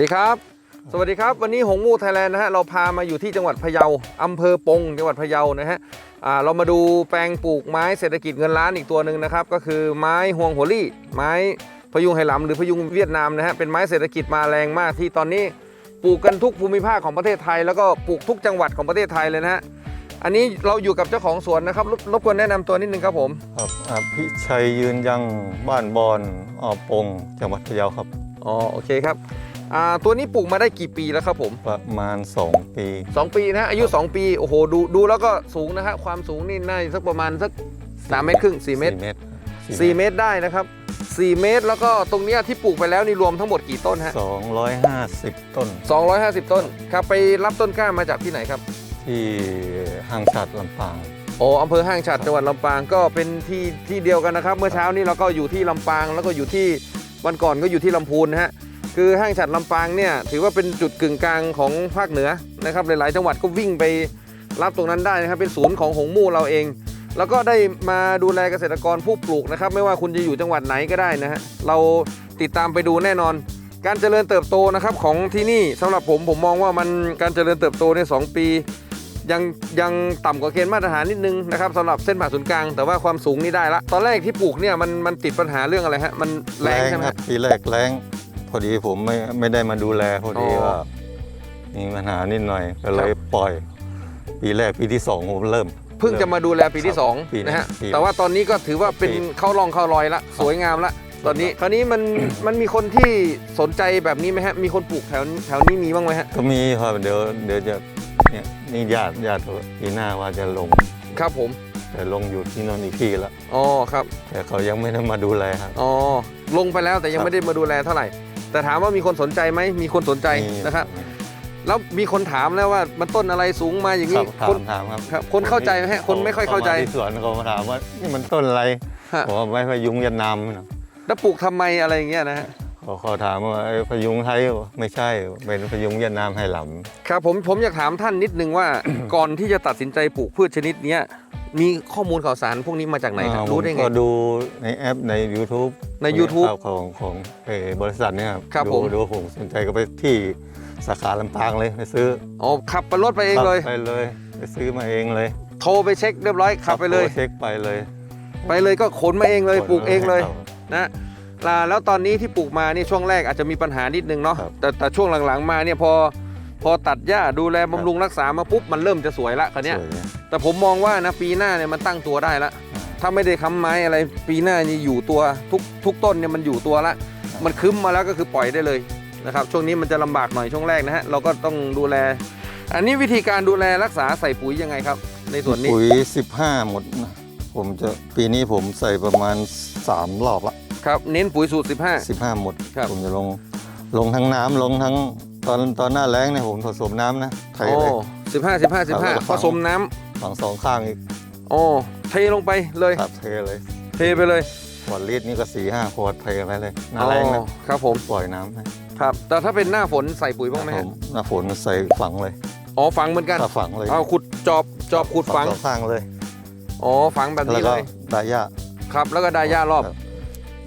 สวัสดีครับ สวัสดีครับ วันนี้หงมูไทยแลนด์นะฮะเราพามาอยู่ที่จังหวัดพะเยาอำเภอปงจังหวัดพะเยานะฮะอ่าเรามาดูแปลงปลูกไม้เศรษฐกิจเงินล้านอีกตัวหนึ่งนะครับ ก็คือไม้ฮวงหัวลี่ ไม้พยุงไหหลำหรือพยุงเวียดนามนะฮะเป็นไม้เศรษฐกิจมาแรงมากที่ตอนนี้ปลูกกันทุกภูมิภาคของประเทศไทย แล้วก็ปลูกทุกจังหวัดของประเทศไทยเลยนะฮะอันนี้เราอยู่กับเจ้าของสวนนะครับรบรบกวนแนะนำตัวนิดนึงครับผมครับอภิชัยยืนยังบ้านบอนออปงจังหวัดพะเยาครับอ๋อโอเคครับ อ่าตัวนี้ปลูกมาได้กี่ปีแล้วครับผม ประมาณ 2 ปี 2 ปีนะฮะอายุ 2 ปีโอ้โหดูดูแล้วก็สูงนะฮะความสูงนี่น่าจะสักประมาณสัก3เมตรครึ่ง4เมตร 4 เมตร4 เมตรได้นะครับ 4 เมตรแล้วก็ตรงเนี้ยที่ปลูกไปแล้วนี่รวมทั้งหมดกี่ต้นฮะ250 ต้น 250 ต้นครับไปรับต้นกล้ามาจากที่ไหนครับ ที่ห้างฉัดลำปาง โอ้อำเภอห้างฉัดจังหวัดลำปางก็เป็นที่ที่เดียวกันนะครับ เมื่อเช้านี้เราก็อยู่ที่ลำปางแล้วก็อยู่ที่วันก่อนก็อยู่ที่ลำพูนนะฮะ คือห้างฉัดลำปางเนี่ยถือว่าเป็นจุดกึ่งกลางของภาคเหนือนะครับหลายๆ จังหวัดก็วิ่งไปรับตรงนั้นได้นะครับเป็นศูนย์ของหงมู่เราเอง แล้วก็ได้มาดูแลเกษตรกรผู้ปลูกนะครับ ไม่ว่าคุณจะอยู่จังหวัดไหนก็ได้นะฮะเราติดตามไปดูแน่นอน การเจริญเติบโตนะครับของที่นี่สำหรับผมผมมองว่ามันการเจริญเติบโตในสองปียังยังต่ำกว่าเกณฑ์มาตรฐานนิดนึงนะครับสำหรับเส้นผ่าศูนย์กลาง แต่ว่าความสูงนี่ได้ละ ตอนแรกที่ปลูกเนี่ยมันมันติดปัญหาเรื่องอะไรฮะมันแรงใช่ไหมครับปีแรกแรง พอดีผมไม่ไม่ได้มาดูแลพอดีอ๋อว่ามีปัญหานิดหน่อยก็เลยปล่อย ปีแรกปีที่2ผมเริ่ม เพิ่งจะมาดูแลปีที่ปีนี้2นะฮะปีแต่ว่าตอนนี้ก็ถือว่าเป็นปีเข้าร่องเข้ารอยละสวยงามละตอนนี้คราวนี้มัน มันมีคนที่สนใจแบบนี้ไหมฮะมีคนปลูกแถวแถวนี้มีบ้างไหมฮะก็มีครับเดี๋ยวเดี๋ยวจะเนี่ยนี่ญาติญาติปีหน้าว่าจะลง ครับผมแต่ลงอยู่ที่นนท์อีกที่แล้วอ๋อครับแต่เขายังไม่ได้มาดูแลครับ อ๋อลงไปแล้วแต่ยังครับไม่ได้มาดูแลเท่าไหร่ แต่ถามว่ามีคนสนใจไหมมีคนสนใจนะครับ แล้วมีคนถามแล้วว่ามันต้นอะไรสูงมาอย่างครันี้บถาคมนถามครับครับคนเข้าใจไหมฮะคนไม่ค่อยเข้าใจมที่สวนเขามาถามว่านี่มันต้นอะไรฮะผมว่าไม่พยุงเวียดนามนะแล้วปลูกทำไมอะไรอย่างเงี้ยนะฮะเขาเขาถามว่าไอ้พยุงไทยไม่ใช่เป็นพยุงเวียดนามไหหลครับผมผมอยากถามท่านนิดนึงว่าก่อนที่จะตัดสินใจปลูกพืชชนิดเนี้ย มีข้อมูลข่าวสารพวกนี้มาจากำไหนครับอ่ารู้ได้ผมไง ก็ดูในแอปใน YouTube ใน YouTube ครับของของเอ่อบริษัทเนี่ยครับครับดูผมดูผมสนใจก็ไปที่สาขาลำปางเลยไปซื้ออ๋อขับไปรถไปเองเลยครับไปเลย ไปซื้อมาเองเลย โทรไปเช็คเรียบร้อยขับไปเลยโทรเช็คไปเลย ไปเลยก็ขนมาเองเลยปลูกเองเลยครับนะอ่าแล้วตอนนี้ที่ปลูกมานี่ช่วงแรกอาจจะมีปัญหานิดนึงเนาะครับแต่แต่ช่วงหลังๆมาเนี่ยพอ พอตัดหญ้าดูแลบำรุงรักษามาปุ๊บมันเริ่มจะสวยละคันนี้ยสวยเนี่ยแต่ผมมองว่านะปีหน้าเนี่ยมันตั้งตัวได้ละถ้าไม่ได้ค้ำไม้อะไรปีหน้านี่อยู่ตัวทุกทุกต้นเนี่ยมันอยู่ตัวละ มันคึ้มมาแล้วก็คือปล่อยได้เลยนะครับช่วงนี้มันจะลำบากหน่อยช่วงแรกนะฮะเราก็ต้องดูแล อันนี้วิธีการดูแลรักษาใส่ปุ๋ยยังไงครับ ในส่วนนี้ปุ๋ย 15 หมดนะผมจะปีนี้ผมใส่ประมาณ 3 รอบละครับเน้นปุ๋ยสูตร 15หมดครับผมจะลงลงทั้งน้ำลงทั้ง ตอนตอนหน้าแล้งเนี่ยผมผสมน้ำนะ15เทโอ้เลยสิบห้าสิบห้าสิบห้าครับผสมน้ำฝั่งสองข้างอีกโอ้เทลงไปเลย ครับเทเลยเทไปเลยขวดลิตรนี่ก็สี่ห้าขวดเทไปเลยหน้าแรงนะอ๋อครับผมปล่อยน้ำให้ครับ แต่ถ้าเป็นหน้าฝนใส่ปุ๋ยบ้างไหมผฮะมหน้าฝนใส่ฝังเลยอ๋อฝังเหมือนกันถ้าฝังเลยเอาขุดจอบจอบขุดฝังสองข้างเลย อ๋อฝังแบบแล้วนี้ก็เลย ดาย่าครับ แล้วก็ดาย่ารอบครับ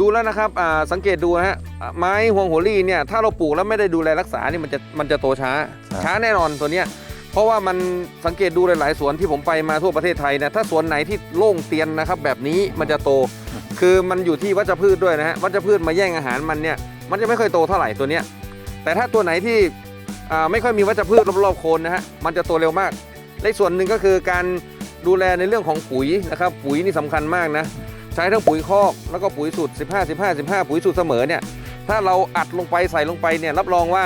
ดูแล้วนะครับอ่าสังเกตดูนะฮะอ่าไม้ฮวงหัวลี่เนี่ยถ้าเราปลูกแล้วไม่ได้ดูแลรักษานี่มันจะมันจะโตช้า ช้าแน่นอนตัวเนี้ยเพราะว่ามันสังเกตดูหลาย ๆ สวนที่ผมไปมาทั่วประเทศไทยนะถ้าสวนไหนที่โล่งเตียนนะครับแบบนี้มันจะโต คือมันอยู่ที่วัชพืชด้วยนะฮะวัชพืชมาแย่งอาหารมันเนี่ยมันจะไม่ค่อยโตเท่าไหร่ตัวเนี้ยแต่ถ้าตัวไหนที่อ่าไม่ค่อยมีวัชพืชรอบๆโคนนะฮะมันจะโตเร็วมากและอีกส่วนหนึ่งก็คือการดูแลในเรื่องของปุ๋ยนะครับปุ๋ยนี่สำคัญมากนะใช้ทั้งปุ๋ยคอกแล้วก็ปุ๋ยสูตร 15 15 15 ปุ๋ยสูตรเสมอเนี่ยถ้าเราอัดลงไปใส่ลงไปเนี่ยรับรองว่า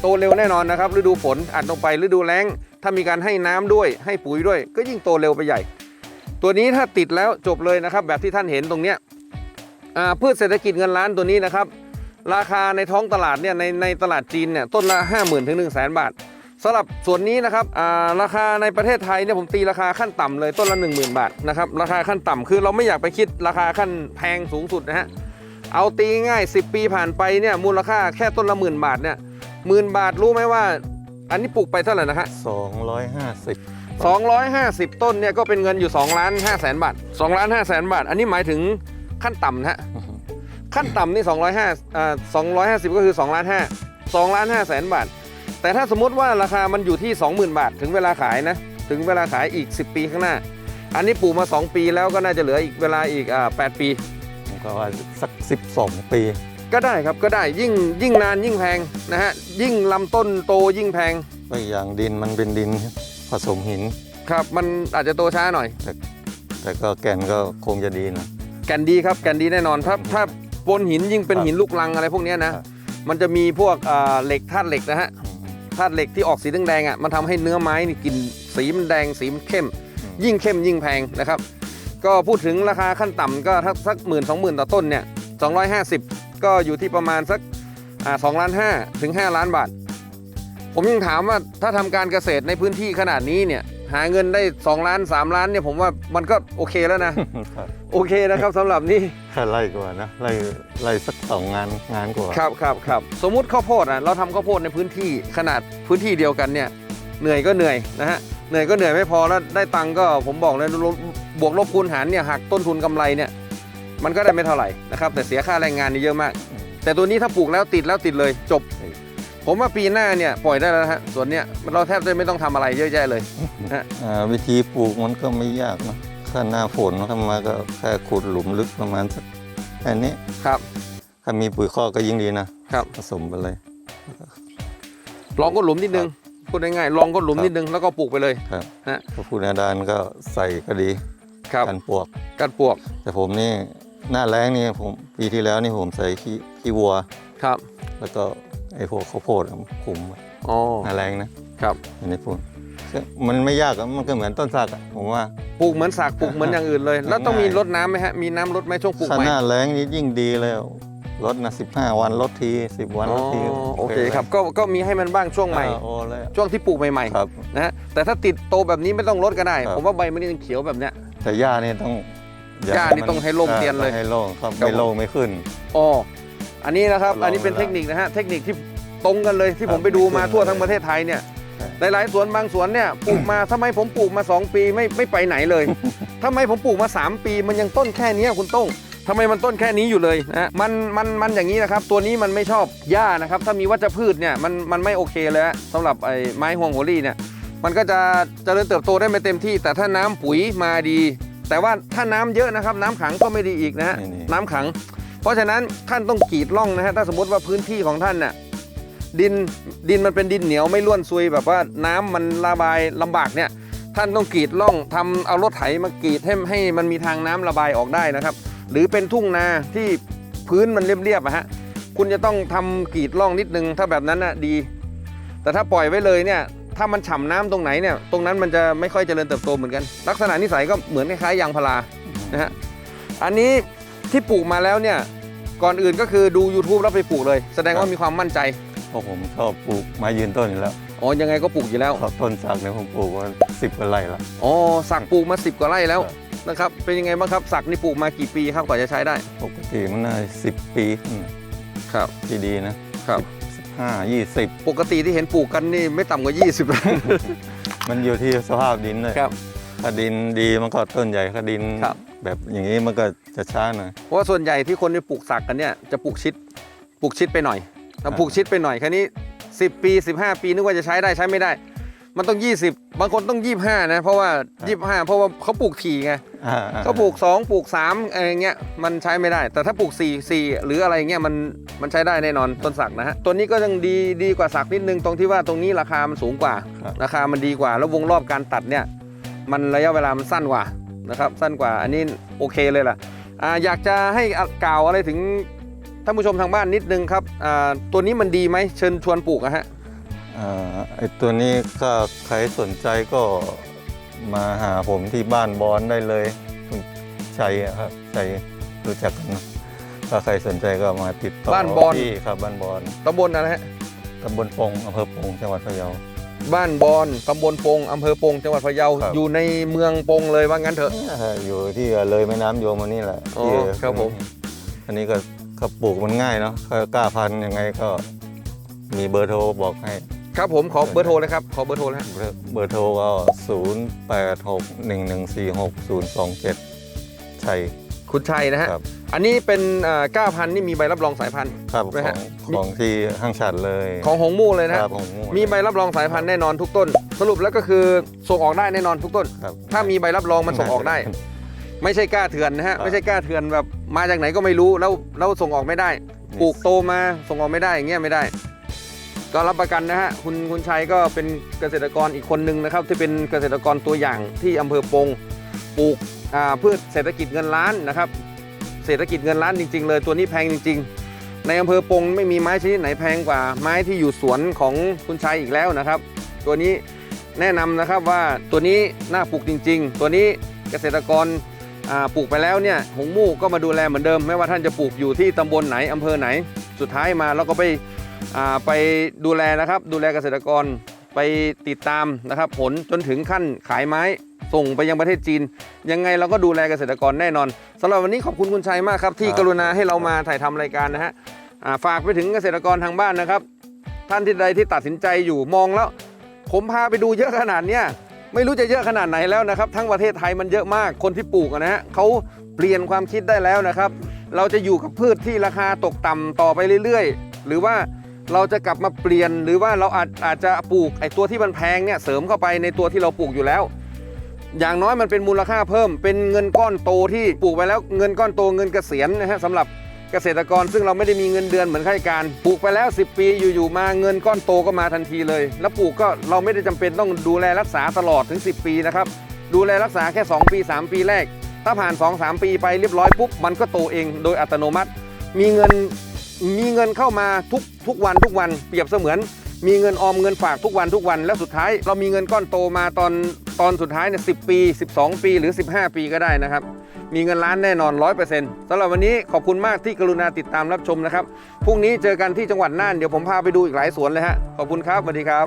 โตเร็วแน่นอนนะครับฤดูฝนอัดลงไปฤดูแล้ง ถ้ามีการให้น้ำด้วยให้ปุ๋ยด้วย ก็ยิ่งโตเร็วไปใหญ่ ตัวนี้ถ้าติดแล้วจบเลยนะครับ แบบที่ท่านเห็นตรงเนี้ยอ่าพืชเศรษฐกิจเงินล้านตัวนี้นะครับ ราคาในท้องตลาดเนี่ยในในตลาดจีนเนี่ยต้นละ 5 0,000 ถึง 1 0 0 0 0แบาท สำหรับส่วนนี้นะครับอ่าราคาในประเทศไทยเนี่ยผมตีราคาขั้นต่ำเลยต้นละ 10,000 บาทนะครับราคาขั้นต่ำคือเราไม่อยากไปคิดราคาขั้นแพงสูงสุดนะฮะเอาตีง่าย 10 ปีผ่านไปเนี่ยมูลค่าแค่ต้นละหมื่นบาทเนี่ยหมื่นบาทรู้ไหมว่า อันนี้ปลูกไปเท่าไหร่นะฮะ250 250 ต้นเนี่ยก็เป็นเงินอยู่2ล้าน5แสนบาท2ล้าน5แสนบาท อันนี้หมายถึงขั้นต่ำนะฮะขั้นต่ำนี่205อ่า250 ก็คือ2ล้าน5 2ล้าน5แสนบาท แต่ถ้าสมมติว่าราคามันอยู่ที่ 20,000 บาท ถึงเวลาขายนะ ถึงเวลาขายอีก 10 ปีข้างหน้า อันนี้ปลูกมา 2 ปีแล้วก็น่าจะเหลืออีกเวลาอีกอ่า8ปี ผมก็ว่าสัก 12 ปี ก็ได้ครับก็ได้ยิ่งยิ่งนานยิ่งแพงนะฮะยิ่งลำต้นโตยิ่งแพงก็อีกอย่างดินมันเป็นดินผสมหิน ครับ มันอาจจะโตช้าหน่อย แต่ก็แก่นก็คงจะดีนะ แก่นดีครับแก่นดีแน่นอนถ้าถ้าบนหินยิ่งเป็นครับหินลูกลังอะไรพวกเนี้ยนะครับ มันจะมีพวกอ่าเหล็กธาตุเหล็กนะฮะอืม ธาตุเหล็กที่ออกสีแดงๆอะมันทำให้เนื้อไม้นี่กลินสีมันแดงสีมันเข้มอืมยิ่งเข้มยิ่งแพงนะครับ ก็พูดถึงราคาขั้นต่ำก็ถ้าสักหมื่นสองหมื่นต่อต้นเนี่ย250ก็อยู่ที่ประมาณสักอ่าสองล้านห้าถึง5ล้านบาท ผมยังถามว่าถ้าทำการเกษตรในพื้นที่ขนาดนี้เนี่ยหาเงินได้ 2 ล้าน 3 ล้านเนี่ยผมว่ามันก็โอเคแล้วนะครับโอเคนะครับสำหรับนี่ แค่ไล่กว่านะไล่ไล่สักสองงานงานกว่าครับครับครับสมมุติข้าวโพดอะเราทำข้าวโพดในพื้นที่ขนาดพื้นที่เดียวกันเนี่ยเหนื่อยก็เหนื่อยนะฮะเหนื่อยก็เหนื่อยไม่พอแล้วได้ตังค์ก็ผมบอกเลยลบบวกลบคูณหารเนี่ยหักต้นทุนกำไรเนี่ยมันก็ได้ไม่เท่าไหร่นะครับแต่เสียค่าแรงงานนี่เยอะมากอืมแต่ตัวนี้ถ้าปลูกแล้วติดแล้วติดเลยจบใช่ผมว่าปีหน้าเนี่ยปล่อยได้แล้วนะฮะส่วนเนี้ยเราแทบจะไม่ต้องทำอะไรเยอะแยะเลยอ่าวิธีปลูกมันก็ไม่ยากนะ ถ้าหน้าฝนทำมาก็แค่ขุดหลุมลึกประมาณสักแค่นี้ครับ ถ้ามีปุ๋ยคอกก็ยิ่งดีนะครับ ผสมไปเลย ลองก็หลุมนิดนึงพูดง่ายๆลองก็หลุมครับนิดนึงแล้วก็ปลูกไปเลยครับฮะถ้าพูดหนาดานก็ใส่ก็ดีครับกันปวกกัดปลวกแต่ผมนี่หน้าแรงนี่ผมปีที่แล้วนี่ผมใส่ขี้ขี้วัว ครับแล้วก็ไอ้พวกข้าวโพดอะคุมอ๋อหน้าแรงนะครับ อันนี้พูด มันไม่ยากอะมันก็เหมือนต้นสักอะผมว่า ปลูกเหมือนสักปลูกเหมือนอย่างอื่นเลย แล้วต้องมีรดน้ำไหมฮะ มีน้ำรดไหมช่วงปลูกถ้าใหม่หน้าแรงนี่ยิ่งดีเลยลดนะ15 วันลดที 10 วันอ๋ลอดทีโอเคครับ ก็ก็มีให้มันบ้างช่วงใหม่ อ่าโอ้เลยช่วงที่ปลูกใหม่ครับ ๆนะฮะแต่ถ้าติดโตแบบนี้ไม่ต้องลดก็ได้ ครับ ผมว่าใบมันยังเขียวแบบเนี้ย แต่หญ้านี่ต้องหญ้านี่ต้องให้โล่งเตียนเลยต้องให้โล่งครับครับ ไม่โล่งไม่ขึ้น อ๋ออันนี้นะครับลองอันนี้เป็นเวลาเทคนิคนะฮะ เทคนิคที่ตรงกันเลยที่ครับผมไปดูมาไม่ขึ้นทั่วเลยทั้งประเทศไทยเนี่ยใช่ หลายๆสวนบางสวนเนี่ยปลูกมาทำไมผมปลูกมา 2 ปีไม่ไม่ไปไหนเลยทำไมผมปลูกมา 3 ปี มันยังต้นแค่เนี้ยคุณโต้งทำไมมันต้นแค่นี้อยู่เลยนะฮะมันมันมันอย่างนี้นะครับ ตัวนี้มันไม่ชอบหญ้านะครับ ถ้ามีวัชพืชเนี่ยมันมันไม่โอเคเลยฮะสำหรับไอ้ไม้ฮวงโหรี่เนี่ยมันก็จะเจริญเติบโตได้ไม่เต็มที่ แต่ถ้าน้ำปุ๋ยมาดี แต่ว่าถ้าน้ำเยอะนะครับ น้ำขังก็ไม่ดีอีกนะฮะนี่ๆน้ำขัง เพราะฉะนั้นท่านต้องกรีดร่องนะฮะถ้าสมมติว่าพื้นที่ของท่านน่ะ ดินดินมันเป็นดินเหนียวไม่ล้วนซุยแบบว่าน้ำมันระบายลำบากเนี่ยท่านต้องกรีดร่องทำเอารถไถมากรีดให้ให้มันมีทางน้ำระบายออกได้นะครับ หรือเป็นทุ่งนาที่พื้นมันเรียบๆอะฮะคุณจะต้องทำกรีดร่องนิดนึงถ้าแบบนั้นน่ะดี แต่ถ้าปล่อยไว้เลยเนี่ยถ้ามันฉ่ำน้ำตรงไหนเนี่ยตรงนั้นมันจะไม่ค่อยเจริญเติบโตเหมือนกัน ลักษณะนิสัยก็เหมือนคล้ายๆยางพารานะฮะอันนี้ที่ปลูกมาแล้วเนี่ยก่อนอื่นก็คือดู YouTube แล้วไปปลูกเลย แสดงว่ามีความมั่นใจ ราะผมชอบปลูกไม้ยืนต้นอยู่แล้วอ๋อยังไงก็ปลูกอยู่แล้วครับต้นสักเนี่ยผมปลูกมาสิบกว่าไร่ละอ๋อสักปลูกมา10กว่าไร่แล้วครับนะครับเป็นยังไงบ้างครับสักนี่ปลูกมากี่ปีครับกว่าจะใช้ได้ ปกติมันน่าสิบปีขึ้นครับที่ดีนะครับสิบห้ายี่สิบปกติที่เห็นปลูกกันนี่ไม่ต่ำกว่า20แล้วมันอยู่ที่สภาพดินเลยครับถ้าดินดีมันก็ต้นใหญ่ถ้าดินครับแบบอย่างนี้มันก็จะช้าหน่อยเพราะว่าส่วนใหญ่ที่คนไปปลูกสักกันเนี่ยจะปลูกชิดปลูกชิดไปหน่อย ครัถ้าบปลูกชิดไปหน่อยแค่นี้ 10 ปี 15 ปีนึกว่าจะใช้ได้ใช้ไม่ได้ มันต้อง 20 บางคนต้อง 25 นะ เพราะว่า 25 เพราะว่าเขาปลูกถี่ไงอ่าๆเขาปลูก 2 ปลูก3อะไรเงี้ยมันใช้ไม่ได้ แต่ถ้าปลูก 4 4 หรืออะไรเงี้ยมันมันใช้ได้แน่นอนต้นสักนะฮะตัวนี้ก็ยังดีดีกว่าสักนิดนึงตรงที่ว่าตรงนี้ราคามันสูงกว่าครับราคามันดีกว่า แล้ววงรอบการตัดเนี่ยมันระยะเวลามันสั้นกว่านะครับสั้นกว่าอันนี้โอเคเลยล่ะอ่าอยากจะให้กล่าวอะไรถึง ท่านผู้ชมทางบ้านนิดนึงครับอ่าตัวนี้มันดีไหมเชิญชวนปลูกอะฮะอ่าไอตัวนี้ก็ใครสนใจก็มาหาผมที่บ้านบอนได้เลยคุณชัยอะครับชัยรู้จักกันเนอะถ้าใครสนใจก็มาติดต่อบ้านบอนที่ครับบ้านบอนตำบลอะไรฮะตำบลปงอำเภอปงจังหวัดพะเยาบ้านบอนตำบลปงอำเภอปงจังหวัดพะเยาครับอยู่ในเมืองปงเลยว่างั้นเถอะอยู่ที่เลยแม่น้ำโยมมานี่แหละอ๋อที่ครับผมอันนี้ก็ ก็ปลูกมันง่ายเนาะถ้ากล้าพันธุ์ยังไงก็มีเบอร์โทรบอกให้ ครับผมขอเบอร์โทรเลยครับ ขอเบอร์โทรเลยฮะเบอร์เบอร์โทรก็ศูนย์แปดหกหนึ่งหนึ่งสี่หกศูนย์สองเจ็ดชัย คุณชัยนะฮะ ครับ อันนี้เป็นก้าพันนี่มีใบรับรองสายพันธุ์ ครับไหมขอฮะงมี ของที่ห้างฉัดเลยของหงมู่เลยนะคฮะรับของหมีใบรับรองสายพันธุ์แน่นอนทุกต้น สรุปแล้วก็คือส่งออกได้แน่นอนทุกต้น ครับถ้ามีใบรับรองมันส่งออกได้ ไม่ใช่กล้าเถื่อนนะฮะครับไม่ใช่กล้าเถื่อนแบบมาจากไหนก็ไม่รู้แล้วแล้วส่งออกไม่ได้ ปลูกโตมาส่งออกไม่ได้อย่างเงี้ยไม่ได้ ก็รับประกันนะฮะคุณคุณชัยก็เป็นเกษตรกรอีกคนหนึ่งนะครับ ที่เป็นเกษตรกรตัวอย่างที่อำเภอปงปลูกอ่าพืชเศรษฐกิจเงินล้านนะครับ เศรษฐกิจเงินล้านจริง ๆ เลยตัวนี้แพงจริง ๆ ในอำเภอปงไม่มีไม้ชนิดไหนแพงกว่า ไม้ที่อยู่สวนของคุณชัยอีกแล้วนะครับ ตัวนี้แนะนำนะครับว่าตัวนี้น่าปลูกจริง ๆ ตัวนี้เกษตรกรอ่า ปลูกไปแล้วเนี่ยหงมู่ก็มาดูแลเหมือนเดิม ไม่ว่าท่านจะปลูกอยู่ที่ตำบลไหนอำเภอไหน สุดท้ายมาเราก็ไปอ่าไปดูแลนะครับ ดูแลเกษตรกรไปติดตามนะครับ ผลจนถึงขั้นขายไม้ส่งไปยังประเทศจีน ยังไงเราก็ดูแลเกษตรกรแน่นอนสำหรับวันนี้ขอบคุณคุณชัยมากครับ ที่ครับกรุณาให้เรามาถ่ายทำรายการนะฮะอ่าฝากไปถึงเกษตรกรทางบ้านนะครับ ท่านที่ใดที่ตัดสินใจอยู่มองแล้ว ผมพาไปดูเยอะขนาดเนี้ย ไม่รู้จะเยอะขนาดไหนแล้วนะครับ ทั้งประเทศไทยมันเยอะมากคนที่ปลูกนะฮะเขาเปลี่ยนความคิดได้แล้วนะครับ เราจะอยู่กับพืชที่ราคาตกต่ำต่อไปเรื่อยๆ หรือว่าเราจะกลับมาเปลี่ยนหรือว่าเราอาจอาจจะปลูกไอ้ตัวที่มันแพงเนี่ยเสริมเข้าไปในตัวที่เราปลูกอยู่แล้ว อย่างน้อยมันเป็นมูลค่าเพิ่ม เป็นเงินก้อนโตที่ปลูกไปแล้วเงินก้อนโตเงินเกษียณนะฮะสำหรับ เกษตรกรซึ่งเราไม่ได้มีเงินเดือนเหมือนข้าราชการปลูกไปแล้ว 10 ปีอยู่ๆมาเงินก้อนโตก็มาทันทีเลย แล้วปลูกก็เราไม่ได้จำเป็นต้องดูแลรักษาตลอดถึง 10 ปีนะครับดูแลรักษาแค่ 2 ปี 3 ปีแรก ถ้าผ่าน 2-3 ปีไปเรียบร้อยปุ๊บมันก็โตเองโดยอัตโนมัติ มีเงินมีเงินเข้ามาทุกทุกวันทุกวันเปรียบเสมือน มีเงินออมเงินฝากทุกวันทุกวัน แล้วสุดท้ายเรามีเงินก้อนโตมาตอนตอนสุดท้ายเนี่ยสิปี 12 ปีหรือ 15 ปีก็ได้นะครับ มีเงินล้านแน่นอนร้อยเปอร์เซ็นต์สำหรับวันนี้ขอบคุณมากที่กรุณาติดตามรับชมนะครับพรุ่งนี้เจอกันที่จังหวัดน่านเดี๋ยวผมพาไปดูอีกหลายสวนเลยฮะขอบคุณครับสวัสดีครับ